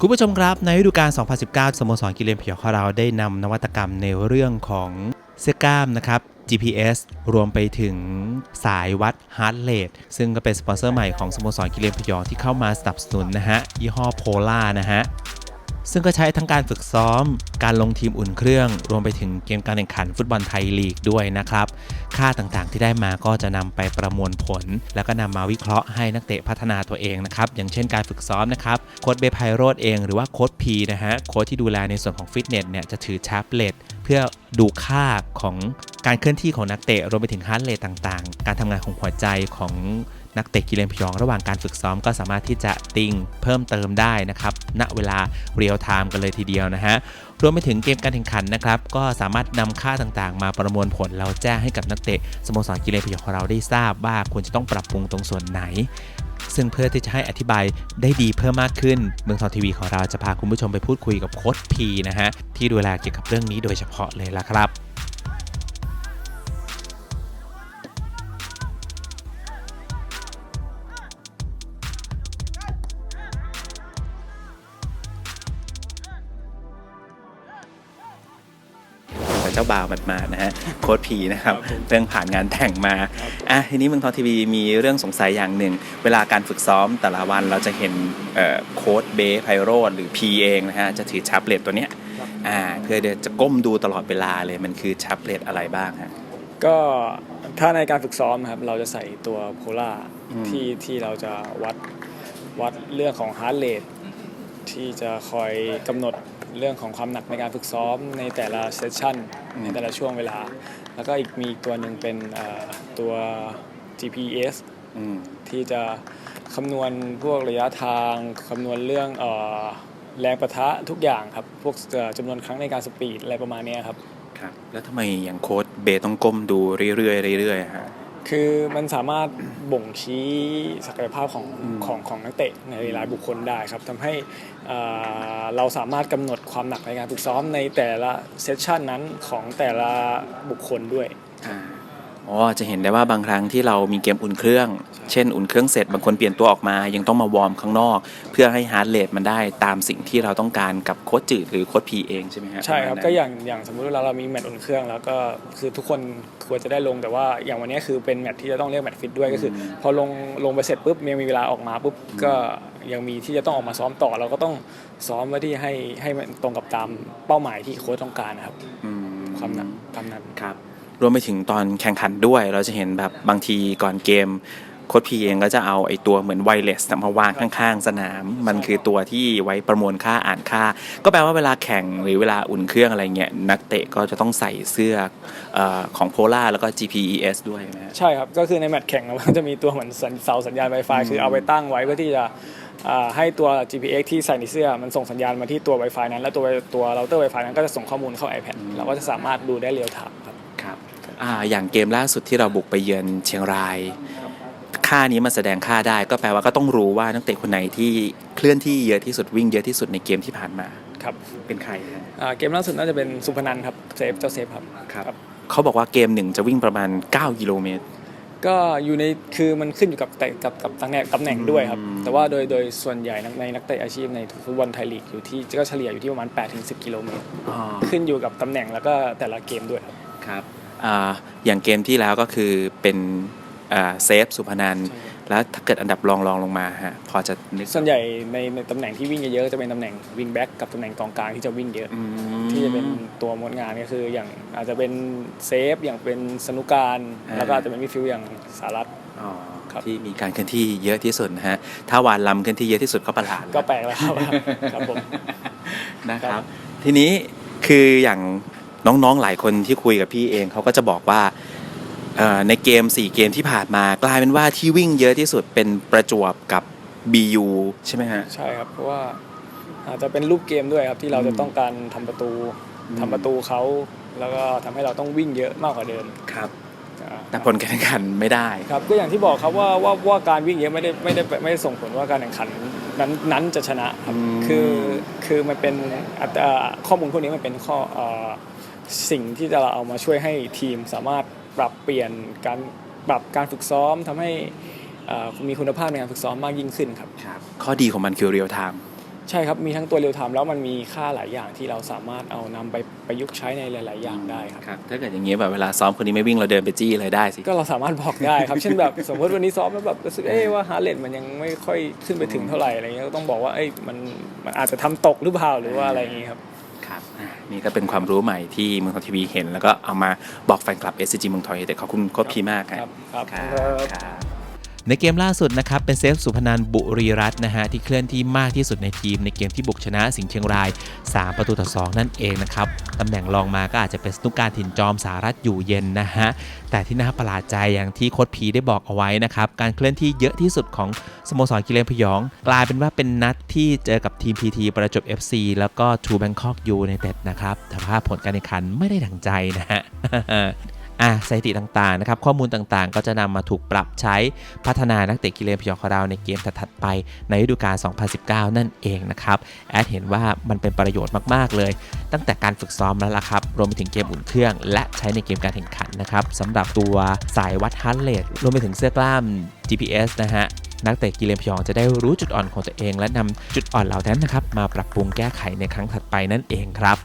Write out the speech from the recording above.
คุณผู้ชมครับในฤดูกาล 2019 สโมสรกิเลนพยองของเราได้นำนวัตกรรมในเรื่องของเสื้อกล้ามนะครับ GPS รวมไปถึงสายวัดฮาร์ดเลดซึ่งก็เป็นสปอนเซอร์ใหม่ของสโมสรกิเลนพยองที่เข้ามาสนับสนุนนะฮะ ยี่ห้อโพล่านะฮะ ซึ่งก็ใช้ทั้งการฝึกซ้อม การลงทีมอุ่นเครื่อง รวมไปถึงเกมการแข่งขันฟุตบอลไทยลีกด้วยนะครับ ค่าต่างๆที่ได้มาก็จะนำไปประมวลผล แล้วก็นำมาวิเคราะห์ให้นักเตะพัฒนาตัวเองนะครับ อย่างเช่นการฝึกซ้อมนะครับโค้ดเบไพโรดเองหรือว่าโค้ดพีนะฮะโค้ดที่ดูแลในส่วนของฟิตเนสเนี่ยจะถือแท็บเล็ตเพื่อดูค่าของการเคลื่อนที่ของนักเตะรวมไปถึงฮาร์ดเรทต่างๆ การทำงานของหัวใจของ นักเตะกิเลนพยองระหว่างการฝึกซ้อมก็สามารถที่จะติงเพิ่มเติมได้นะครับ ณ เวลาเรียลไทม์กันเลยทีเดียวนะฮะ รวมไปถึงเกมการแข่งขันนะครับ ก็สามารถนำค่าต่างๆ มาประมวลผลแล้วแจ้งให้กับนักเตะสโมสรกิเลนพยองของเราได้ทราบว่าควรจะต้องปรับปรุงตรงส่วนไหน ซึ่งเพื่อที่จะให้อธิบายได้ดีเพิ่มมากขึ้น เมืองทองทีวีของเราจะพาคุณผู้ชมไปพูดคุยกับโค้ชพีนะฮะที่ดูแลเกี่ยวกับเรื่องนี้โดยเฉพาะเลยละครับ เจ้าบ่าวมันมานะฮะโค้ดพีนะครับ เรื่องผ่านงานแต่งมาอะทีนี้เมืองทองทีวีมีเรื่องสงสัยอย่างหนึ่ง เวลาการฝึกซ้อมแต่ละวันเราจะเห็นเอ่อโค้ดเบไพโรดหรือพีเองนะฮะจะถือแท็บเล็ตตัวเนี้ยอ่าเพื่อเดี๋ยวจะก้มดูตลอดเวลาเลยมันคือแท็บเล็ตอะไรบ้างฮะก็ถ้าในการฝึกซ้อมครับเราจะใส่ตัวโพล่าอืมที่ที่เราจะวัดวัดเรื่องของฮาร์ดเรท ที่จะคอยกำหนดเรื่องของความหนักในการฝึกซ้อมในแต่ละเซสชั่นในแต่ละช่วงเวลา แล้วก็อีกมีอีกตัวหนึ่งเป็นเอ่อตัว GPS อืมที่จะคำนวณพวกระยะทางคำนวณเรื่องเอ่อแรงประทะทุกอย่างครับ พวกเอ่อจำนวนครั้งในการสปีดอะไรประมาณเนี้ยครับ ครับ แล้วทำไมอย่างโค้ดเบต้องก้มดูเรื่อยๆเรื่อยๆฮะ คือมันสามารถบ่งชี้ศักยภาพของอืมของของนักเตะในรายบุคคลได้ครับทำให้เอ่อเราสามารถกำหนดความหนักในการฝึกซ้อมในแต่ละเซสชันนั้นของแต่ละบุคคลด้วย อ่าอ๋อจะเห็นได้ว่าบางครั้งที่เรามีเกมอุ่นเครื่อง เช่นอุ่นเครื่องเสร็จบางคนเปลี่ยนตัวออกมา ยังต้องมาวอร์มข้างนอก เพื่อให้ฮาร์ดเรทมันได้ตามสิ่งที่เราต้องการกับโค้ชจืดหรือโค้ชพีเองใช่ไหมฮะใช่ครับปะมณนั้นก็อย่างอย่างสมมุติเวลาเรามีแมตช์อุ่นเครื่อง แล้วก็คือทุกคนควรจะได้ลงแต่ว่าอย่างวันนี้คือเป็นแมตช์ที่จะต้องเรียกแมตช์ฟิตด้วยก็คือ พอลงลงไปเสร็จปุ๊บยังมีเวลาออกมาปุ๊บก็ยังมีที่จะต้องออกมาซ้อมต่อเราก็ต้องซ้อมไว้ที่ให้ให้มันตรงกับตามเป้าหมายที่โค้ชต้องการนะครับอืมความหนักตามนั้นครับ รวมไปถึงตอนแข่งขันด้วย เราจะเห็นแบบบางทีก่อนเกมโค้ชพีเองก็จะเอาไอ้ตัวเหมือนไวเลสมาวางข้างๆ สนาม มันคือตัวที่ไว้ประมวลค่าอ่านค่า ก็แปลว่าเวลาแข่งหรือเวลาอุ่นเครื่องอะไรเงี้ยนักเตะก็จะต้องใส่เสื้ออของโพล่าแล้วก็ GPES ด้วยนะใช่ครับ ก็คือในแมตช์แข่งเราก็จะมีตัวเหมือนเสาสัญญาณ Wi-Fi คือเอาไปตั้งไว้เพื่อที่จะให้ตัว GPX ที่ใส่ในเสื้อ มันส่งสัญญาณมาที่ตัว Wi-Fi นั้น แล้วตัวตัวเราเตอร์ Wi-Fi นั้นก็จะส่งข้อมูลเข้า iPad เราก็จะสามารถดูได้เรียลไทม์ อ่าอย่างเกมล่าสุดที่เราบุกไปเยือนเชียงราย ค่านี้มาแสดงค่าได้ ก็แปลว่าก็ต้องรู้ว่านักเตะคนไหนที่เคลื่อนที่เยอะที่สุดวิ่งเยอะที่สุดในเกมที่ผ่านมาครับเป็นใครฮะอ่าเกมล่าสุดน่าจะเป็นสุพนันท์ครับเซฟเจ้าเซฟครับครับ เขาบอกว่าเกมหนึ่งจะวิ่งประมาณ 9กิโลเมตร ก็อยู่ในคือมันขึ้นอยู่กับแต่กับกับตำแหน่งตำแหน่งด้วยครับอืมแต่ว่าโดยโดยส่วนใหญ่นักในนักเตะอาชีพในฟุตบอลไทยลีกอยู่ที่ก็เฉลี่ยอยู่ที่ประมาณ8-10กิโลเมตรขึ้นอยู่กับตำแหน่งแล้วก็แต่ละเกมด้วยครับครับ อ่าอย่างเกมที่แล้วก็คือเป็นอ่าเซฟสุพนันท์แล้วถ้าเกิดอันดับรองรองลงมาฮะพอจะนึกส่วนใหญ่ในในตำแหน่งที่วิ่งเยอะๆจะเป็นตำแหน่งวิงแบ็กกับตำแหน่งกองกลางที่จะวิ่งเยอะอืมที่จะเป็นตัวมดงานก็คืออย่างอาจจะเป็นเซฟอย่างเป็นสนุกการอ่าแล้วก็อาจจะเป็นมิดฟิลด์อย่างสารัตอ๋อครับที่มีการเคลื่อนที่เยอะที่สุดนะฮะถ้าวานลำเคลื่อนที่เยอะที่สุดก็ประหลาดก็แปลกแล้วครับครับผมนะคครัรับบทีนี้คืออย่าง น้องๆหลายคนที่คุยกับพี่เองเขาก็จะบอกว่าเอ่อในเกม 4 เกมที่ผ่านมากลายเป็นว่าที่วิ่งเยอะที่สุดเป็นประจวบกับ BU ใช่ไหมฮะใช่ครับเพราะว่าอาจจะเป็นรูปเกมด้วยครับที่เราจะต้องการทำประตูอืมทำประตูเขาแล้วก็ทำให้เราต้องวิ่งเยอะมากกว่าเดิมครับอ่าแต่ผลการแข่งขันไม่ได้ครับก็อย่างที่บอกครับว่าว่าว่าการวิ่งเยอะไม่ได้ไม่ได้ไม่ได้ส่งผลว่าการแข่งขันนั้นนั้นจะชนะครับอืมคือคือมันเป็นอัตราข้อมูลพวกนี้มันเป็นข้อเอ่อ สิ่งที่จะเราเอามาช่วยให้ทีมสามารถปรับเปลี่ยนการปรับการฝึกซ้อมทำให้เอ่อมีคุณภาพในการฝึกซ้อมมากยิ่งขึ้นครับครับ ข้อดีของมันคือเรียลไทม์ใช่ครับมีทั้งตัวเรียลไทม์แล้วมันมีค่าหลายอย่างที่เราสามารถเอานำไปประยุกต์ใช้ในหลาย ๆ อย่างได้ครับครับถ้าเกิดอย่างนี้แบบเวลาซ้อมคนนี้ไม่วิ่งเราเดินไปจี้เลยได้สิก็เราสามารถบอกได้ครับ เช่นแบบสมมติวันนี้ซ้อมแล้วแบบรู้สึกเอ๊ะว่าฮาร์เรทมันยังไม่ค่อยขึ้นไปถึงเท่าไหร่อะไรเงี้ยก็ต้องบอกว่าเอ้ยมันมันอาจจะทำตกหรือเปล่าหรือว่าอะไรอย่างงี้ครับครับอะ นี่ก็เป็นความรู้ใหม่ที่เมืองทองทีวีเห็น แล้วก็เอามาบอกแฟนคลับ SCG เมืองทองแต่ขอบคุณโค้ชพีมากครับ ครับ ในเกมล่าสุดนะครับ เป็นเซฟสุพนันบุรีรัตน์นะฮะที่เคลื่อนที่มากที่สุดในทีมในเกมที่บุกชนะสิงห์เชียงราย 3 ประตูต่อ 2 นั่นเองนะครับตำแหน่งรองมาก็อาจจะเป็นสนุกการถิ่นจอมสารัตอยู่เย็นนะฮะแต่ที่น่าประหลาดใจอย่างที่โค้ชพีได้บอกเอาไว้นะครับการเคลื่อนที่เยอะที่สุดของสโมสรกิเลนพยอง กลายเป็นว่าเป็นนัดที่เจอกับทีม PT ประจวบ FC แล้วก็ทูแบงคอกยูในเต็ดนะครับแต่ภาพผลการแข่งขันไม่ได้ดังใจนะฮะ อะสถิติต่างๆนะครับข้อมูลต่างๆ ก็จะนำมาถูกปรับใช้พัฒนานักเตะกิเลนพยองของเราในเกมถัดๆไปในฤดูกาล 2019 นั่นเองนะครับแอดเห็นว่ามันเป็นประโยชน์มากๆเลย ตั้งแต่การฝึกซ้อมแล้วล่ะครับ รวมไปถึงเกมอุ่นเครื่อง และใช้ในเกมการแข่งขันนะครับสำหรับตัวสายวัดฮันเลดรวมไปถึงเสื้อกล้าม GPS นะฮะนักเตะกิเลนพยองจะได้รู้จุดอ่อนของตัวเอง และนำจุดอ่อนเหล่านั้นนะครับมาปรับปรุงแก้ไขในครั้งถัดไปนั่นเองครับ